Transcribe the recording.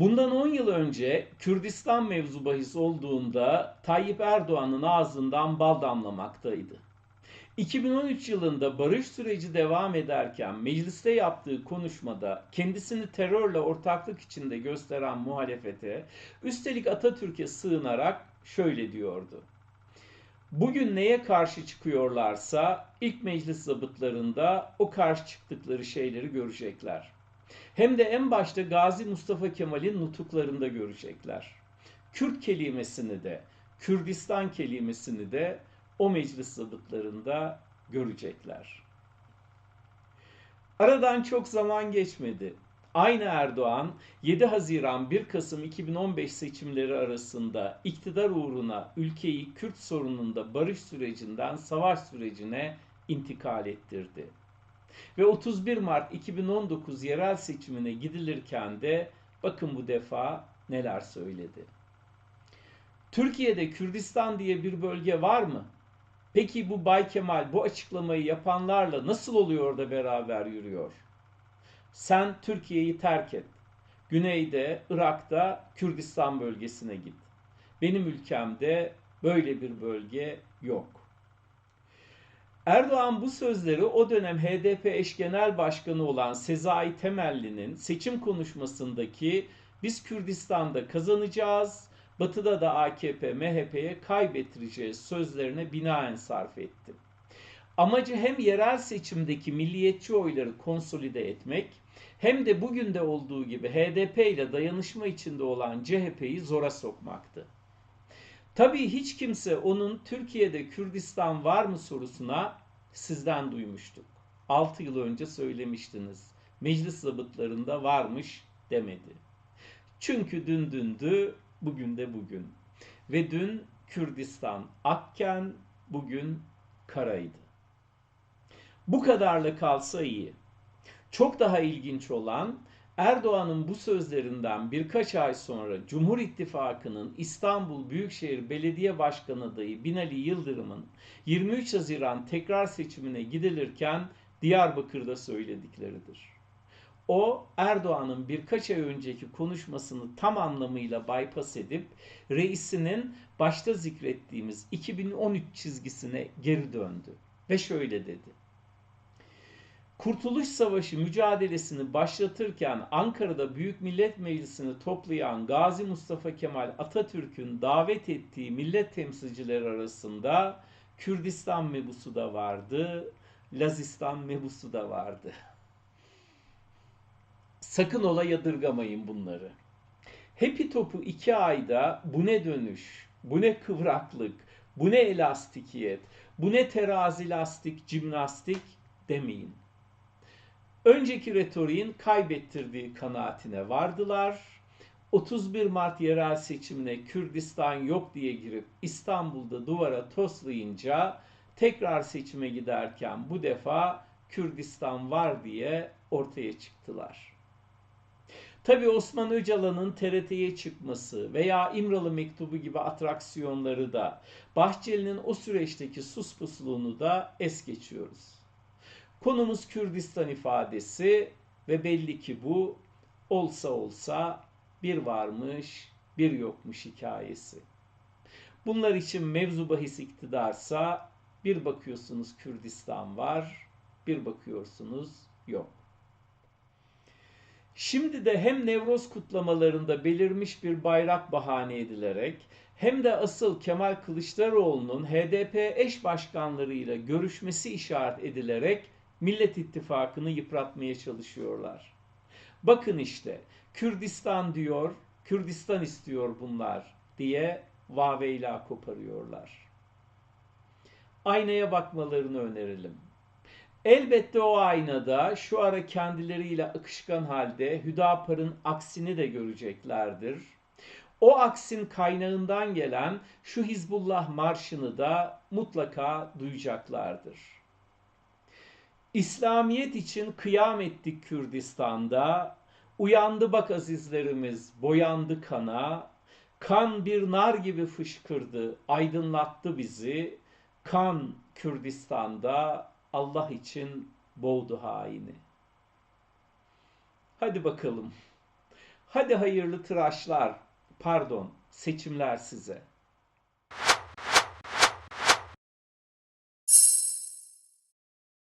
Bundan 10 yıl önce Kürdistan mevzu bahis olduğunda Tayyip Erdoğan'ın ağzından bal damlamaktaydı. 2013 yılında barış süreci devam ederken mecliste yaptığı konuşmada kendisini terörle ortaklık içinde gösteren muhalefete üstelik Atatürk'e sığınarak şöyle diyordu. Bugün neye karşı çıkıyorlarsa ilk meclis zabıtlarında o karşı çıktıkları şeyleri görecekler. Hem de en başta Gazi Mustafa Kemal'in nutuklarında görecekler. Kürt kelimesini de, Kürdistan kelimesini de o meclis zabıtlarında görecekler. Aradan çok zaman geçmedi. Aynı Erdoğan 7 Haziran 1 Kasım 2015 seçimleri arasında iktidar uğruna ülkeyi Kürt sorununda barış sürecinden savaş sürecine intikal ettirdi. Ve 31 Mart 2019 yerel seçimine gidilirken de bakın bu defa neler söyledi. Türkiye'de Kürdistan diye bir bölge var mı? Peki bu Bay Kemal bu açıklamayı yapanlarla nasıl oluyor da beraber yürüyor? Sen Türkiye'yi terk et. Güneyde, Irak'ta Kürdistan bölgesine git. Benim ülkemde böyle bir bölge yok. Erdoğan bu sözleri o dönem HDP eş genel başkanı olan Sezai Temelli'nin seçim konuşmasındaki biz Kürdistan'da kazanacağız, Batı'da da AKP, MHP'ye kaybettireceğiz sözlerine binaen sarf etti. Amacı hem yerel seçimdeki milliyetçi oyları konsolide etmek hem de bugün de olduğu gibi HDP ile dayanışma içinde olan CHP'yi zora sokmaktı. Tabii hiç kimse onun Türkiye'de Kürdistan var mı sorusuna sizden duymuştuk. 6 yıl önce söylemiştiniz. Meclis zabıtlarında varmış demedi. Çünkü dün dündü, bugün de bugün. Ve dün Kürdistan akken bugün karaydı. Bu kadarla kalsa iyi. Çok daha ilginç olan Erdoğan'ın bu sözlerinden birkaç ay sonra Cumhur İttifakı'nın İstanbul Büyükşehir Belediye Başkanı adayı Binali Yıldırım'ın 23 Haziran tekrar seçimine gidilirken Diyarbakır'da söyledikleridir. O Erdoğan'ın birkaç ay önceki konuşmasını tam anlamıyla bypass edip reisinin başta zikrettiğimiz 2013 çizgisine geri döndü ve şöyle dedi. Kurtuluş Savaşı mücadelesini başlatırken Ankara'da Büyük Millet Meclisi'ni toplayan Gazi Mustafa Kemal Atatürk'ün davet ettiği millet temsilcileri arasında Kürdistan mebusu da vardı, Lazistan mebusu da vardı. Sakın ola yadırgamayın bunları. Happy Top'u iki ayda bu ne dönüş, bu ne kıvraklık, bu ne elastikiyet, bu ne terazi lastik, jimnastik demeyin önceki retoriğin kaybettirdiği kanaatine vardılar. 31 Mart yerel seçimine Kürdistan yok diye girip İstanbul'da duvara toslayınca tekrar seçime giderken bu defa Kürdistan var diye ortaya çıktılar. Tabi Osman Öcalan'ın TRT'ye çıkması veya İmralı Mektubu gibi atraksiyonları da Bahçeli'nin o süreçteki sus da es geçiyoruz. Konumuz Kürdistan ifadesi ve belli ki bu olsa olsa bir varmış bir yokmuş hikayesi. Bunlar için mevzu bahis iktidarsa bir bakıyorsunuz Kürdistan var, bir bakıyorsunuz yok. Şimdi de hem Nevroz kutlamalarında belirmiş bir bayrak bahane edilerek hem de asıl Kemal Kılıçdaroğlu'nun HDP eş başkanlarıyla görüşmesi işaret edilerek Millet İttifakı'nı yıpratmaya çalışıyorlar. Bakın işte Kürdistan diyor, Kürdistan istiyor bunlar diye vaveyla koparıyorlar. Aynaya bakmalarını önerelim. Elbette o aynada şu ara kendileriyle akışkan halde Hüdapar'ın aksini de göreceklerdir. O aksin kaynağından gelen şu Hizbullah marşını da mutlaka duyacaklardır. İslamiyet için kıyam ettik Kürdistan'da. Uyandı bak azizlerimiz, boyandı kana. Kan bir nar gibi fışkırdı, aydınlattı bizi. Kan Kürdistan'da Allah için boğdu haini. Hadi bakalım. Hadi hayırlı tıraşlar, pardon, seçimler size.